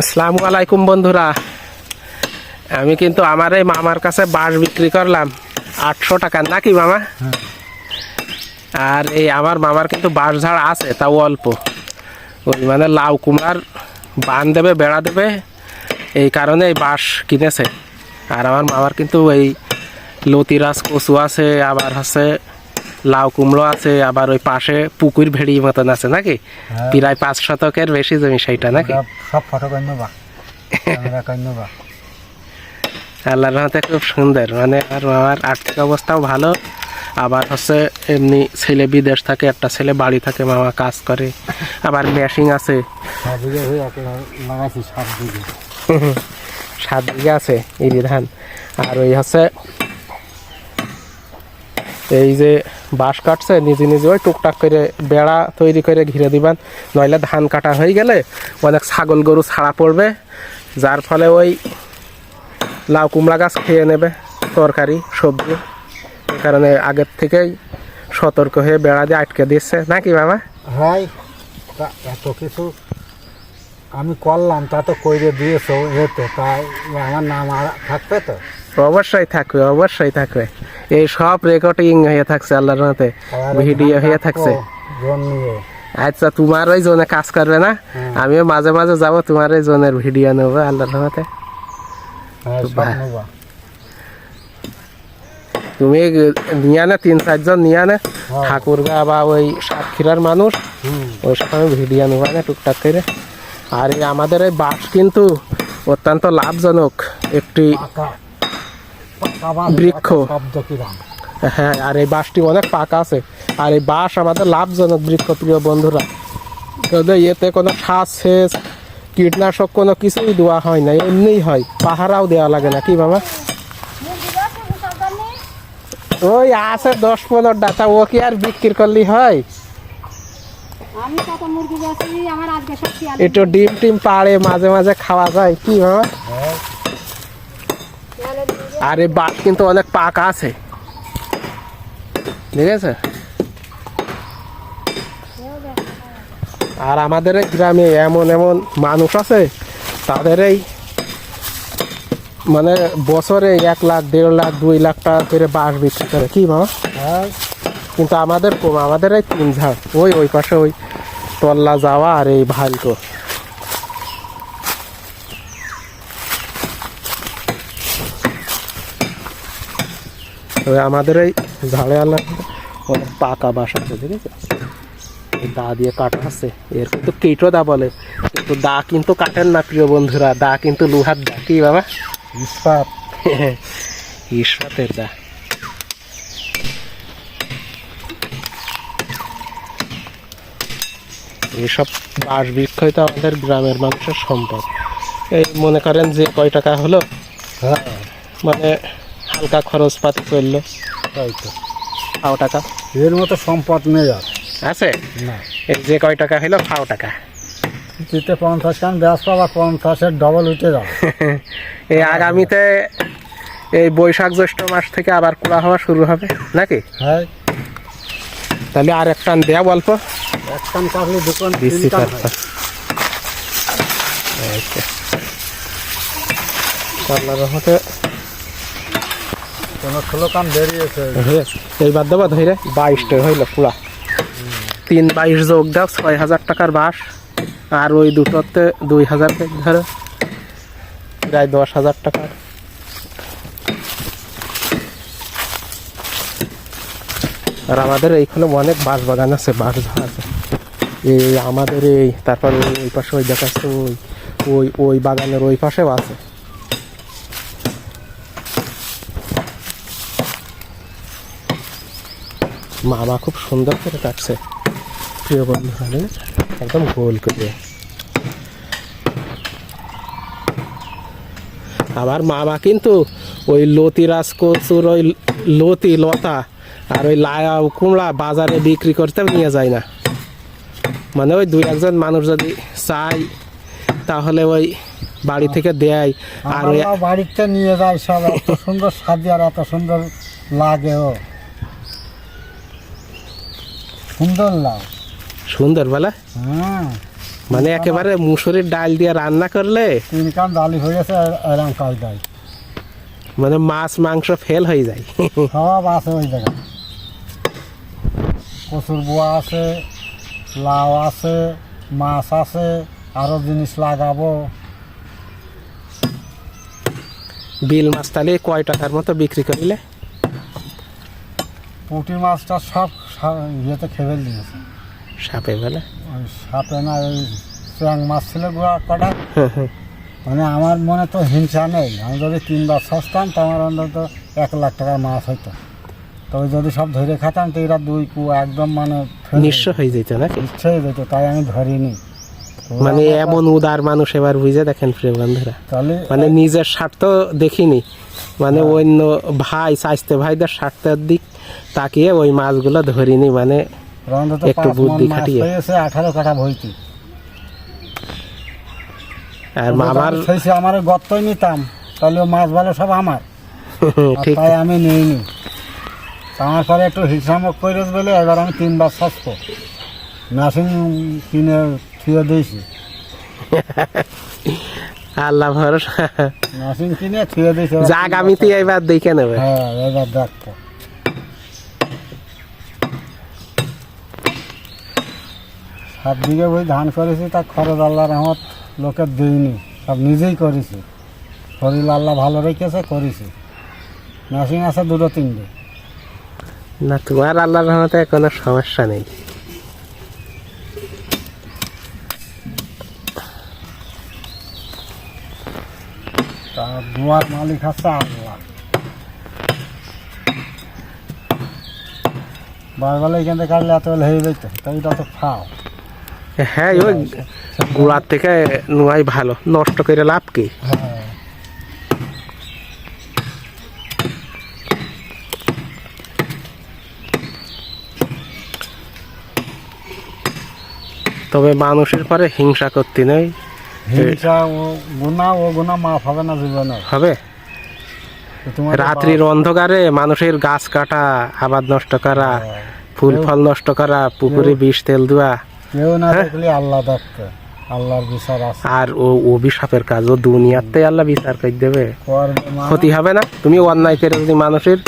আসসালামু আলাইকুম বন্ধুরা। আমি কিন্তু আমার এই মামার কাছে বাঁশ বিক্রি করলাম। আটশো টাকা, নাকি মামা? আর এই আমার মামার কিন্তু বাঁশ ঝাড় আছে, তাও অল্প। ওই মানে লাউ কুমড়ার বান দেবে, বেড়া দেবে, এই কারণে এই বাঁশ কিনেছে। আর আমার মামার কিন্তু এই লতিরাজ কচু আছে, আবার হচ্ছে লাউ কুমড়ো আছে আবার ওই পাশে পুকুর ভেড়ি মতন আছে নাকি? হ্যাঁ। প্রায় পাঁচ শতকের বেশি জমি সেইটা নাকি? সব ফটো করে নেবা আল্লাহর রহমতে খুব সুন্দর মানে আর আমার আর্থিক অবস্থাও ভালো। আবার হচ্ছে এমনি ছেলে বিদেশ থাকে একটা ছেলে বাড়ি থাকে মামা কাজ করে। আবার মেশিং আছে। সাত বিঘে আছে ইরি ধান। আর ওই হচ্ছে এই যে বাঁশ কাটছে, নিজে নিজে ওই টুকটাক করে বেড়া তৈরি করে ঘিরে দিবেন। নইলে ধান কাটা হয়ে গেলে অনেক ছাগল গরু ছাড়া পড়বে, যার ফলে ওই লাউ কুমড়া গাছ খেয়ে নেবে তরকারি, সবজি। কারণে আগের থেকেই সতর্ক হয়ে বেড়া দিয়ে আটকে দিচ্ছে। নাকি বাবা তা এত কিছু আমি করলাম, তা তো কইরে দিয়েছ এতে তাই আমার নাম আর থাকবে তো? অবশ্যই থাকবে অবশ্যই থাকবে। এই সব রেকর্ডিং হয়ে থাকছে আল্লাহর মতে ভিডিও হয়ে থাকছে। আচ্ছা তোমার ওই জোনে কাজ করবে না। আমিও মাঝে মাঝে যাব তোমার ওই জোনের ভিডিও নেব আল্লাহর রহমতে। হ্যাঁ তুমি নিয়ে আনে তিন চারজন নিয়ে আনে হ্যাঁ। ঠাকুরগা বা ওই সাতক্ষীরার মানুষ ওই সময় ভিডিও নেব না টুকটাক করে। আর আমাদের এই বাস কিন্তু অত্যন্ত লাভজনক একটি বৃক্ষ। হ্যাঁ আর এই বাসটি অনেক পাকা আছে। আর এই বাস আমাদের লাভজনক বৃক্ষ প্রিয় বন্ধুরা। এতে কোনো সাজ সেচ কীটনাশক কোনো কিছুই দেওয়া হয় না এমনিই হয়। পাহারাও দেওয়া লাগে না কি বাবা? ওই আছে দশ পনেরো ডাটা ও কি আর বিক্রি করলেই হয়? একটু ডিম টিম পাড়ে মাঝে মাঝে খাওয়া যায় কি বাবা? আর এই বাস কিন্তু অনেক পাকা আছে। ঠিক আছে আর আমাদের এই গ্রামে এমন এমন মানুষ আছে তাদের এই মানে বছরে এক লাখ দেড় লাখ দুই লাখ টাকা করে বাস বিক্রি করে। কি বাবা? হ্যাঁ। কিন্তু আমাদের কম আমাদের এই তিন ঝাড় ওই ওই পাশে ওই তল্লা যাওয়া আর এই ভালকো। তবে আমাদের এই ঝাড়ে অনেক পাকা বাস আছে ঠিক আছে? দা দিয়ে কাটা আছে এর কিন্তু কেটো দা বলে। কিন্তু দা কিন্তু কাটেন না প্রিয় বন্ধুরা। দা কিন্তু লোহার দা কি বাবা? ইস্পাত। ইস্পাতের দা। এইসব বাঁশ বৃক্ষই তো আমাদের গ্রামের মানুষের সম্পদ। এই মনে করেন যে কয় টাকা হলো? হ্যাঁ। মানে হালকা খরচপাতি করল। তাই তো। ফাও টাকা? এর মতো সম্পদ নেই আর। আছে? না। এই যে কয় টাকা হলো ফাও টাকা। দিতে পঞ্চাশ খান ব্যাস পাবা পঞ্চাশের ডবল উঠে যাও এই আগামীতে এই বৈশাখ জ্যৈষ্ঠ মাস থেকে আবার কুড়া হওয়া শুরু হবে নাকি? হ্যাঁ। তাহলে আর একটা দেয়া অল্প। এক কান কাটলে দোকান দিচ্ছি আল্লাহর রহমতে ধরে বাইশটা হইল পুরা। তিন বাইশ যোগ ছয় হাজার টাকার আর ওই দুই হাজার ধরো। প্রায় দশ হাজার আর আমাদের এইখানে অনেক বাঁশ বাগান আছে বাঁশ ঝাড় আছে এই আমাদের এই, তারপর ওই পাশে ওই দেখাচ্ছে ওই ওই ওই বাগানের ওই পাশেও আছে। মামা খুব সুন্দর করে কাটছে। প্রিয় বন্ধু একদম গোল করে। আবার মামা কিন্তু ওই লতি রাজ কচুর ওই লতি লতা আর ওই লায়া কুমড়া বাজারে বিক্রি করতে নিয়ে যায় না। মানে ওই দুই একজন মানুষ যদি চাই তাহলে ওই বাড়ি থেকে দেয়। আর বাড়িতে নিয়ে যায় সব এত সুন্দর সাজি আর এত সুন্দর লাগে ও। সুন্দর লাগ সুন্দর বলে? হ্যাঁ। মানে একেবারে মুসুরির ডাল দিয়ে রান্না করলে? তিন কান ডালি হয়ে গেছে এরকম কাজ দেয়। মানে মাছ মাংস ফেল হয়ে যায়। সব আছে ওই জায়গায়। কচুর বোয়া আছে লাউ আছে মাছ আছে আরও জিনিস লাগাবো। বিল মাছ তাহলে কয় টাকার মতো বিক্রি করিলে? পুঁটি মাছটা সব ইয়েতে খেবেল দিয়েছে। সাপে বলে? ওই সাপে না ওই চ্যাং মাছ ছিল গুয়া কটা? মানে আমার মনে তো হিংসা নেই। আমি যদি তিনবার সস্তাম তো আমার অন্তত এক লাখ টাকার মাছ হইতো। তবে যদি সব ধরে খাতাম তো এরা দুই কু একদম মানে নিঃস্ব হয়ে যেত নাকি? হয়ে যেত তাই আমি ধরিনি। মানে এমন উদার মানুষ এবার বুঝে দেখেন প্রিয় বন্ধুরা। মানে নিজের স্বার্থ দেখিনি। মানে অন্য ভাই স্বাস্থ্য ভাইদের স্বার্থের দিক তাকিয়ে ওই মাছগুলো ধরিনি মানে একটু বুদ্ধি খাটিয়ে। আঠারো কাটা ভইতি আর মামার আমার গর্তই নিতাম তাহলে মাছ ভালো সব আমার। ঠিক। তাই আমি নিইনি। আমার পরে একটু হিসাব করে বলে এবার আমি তিনবার সস্ত মেশিন কিনে থুয়ে দিয়েছি। আল্লাহ ভরসা। মেশিন কিনে থুয়ে দিয়েছি। যা আগামীতে এবার দেখে নেবে। হ্যাঁ এবার দেখতো সাত বিঘে ওই ধান করেছি তা খরচ আল্লাহ রহমত লোকের দিইনি সব নিজেই করেছি। শরীর আল্লাহ ভালো রেখেছে করেছি। মেশিন আছে দুটো তিনটে। না তোমার আল্লাহর রহমতে কোনো সমস্যা নেই। তা দুয়ার মালিক আছে আল্লাহ বারবেলা এখান থেকে কাটলে এত হয়ে যেত তো এটা তো খাও হ্যাঁ ওই গোড়ার থেকে নোয়াই ভালো। নষ্ট করে লাভ কি? হ্যাঁ। তবে মানুষের পরে হিংসা করতে নেই। হিংসা ও গুণা ও গুণা মাফ হবে না জীবনে হবে রাত্রির অন্ধকারে মানুষের গাছ কাটা আবাদ নষ্ট করা। ফুল ফল নষ্ট করা পুকুরে বিষ তেল দেওয়া কেউ না? দেখলে আল্লাহ দেখতে আল্লাহর বিচার আছে আর ও অভিশাপের দুনিয়াতে আল্লাহ বিচার করে দেবে। ক্ষতি হবে না? তুমি অন্যায় করে যদি মানুষের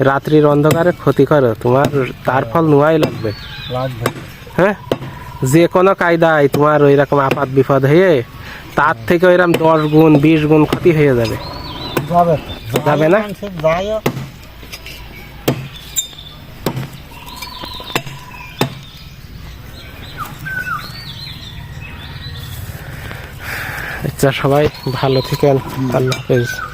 রাত্রির অন্ধকারে ক্ষতি করো তোমার তার ফল নোয়াই লাগবে। লাগবে। হ্যাঁ? যে কোনো কায়দায় তোমার ওই রকম আপাত বিপদ হয়ে তার থেকে এরকম দশ গুণ বিশ গুণ ক্ষতি হয়ে যাবে। যাবে না? আচ্ছা সবাই ভালো থাকেন। আল্লাহ হাফেজ।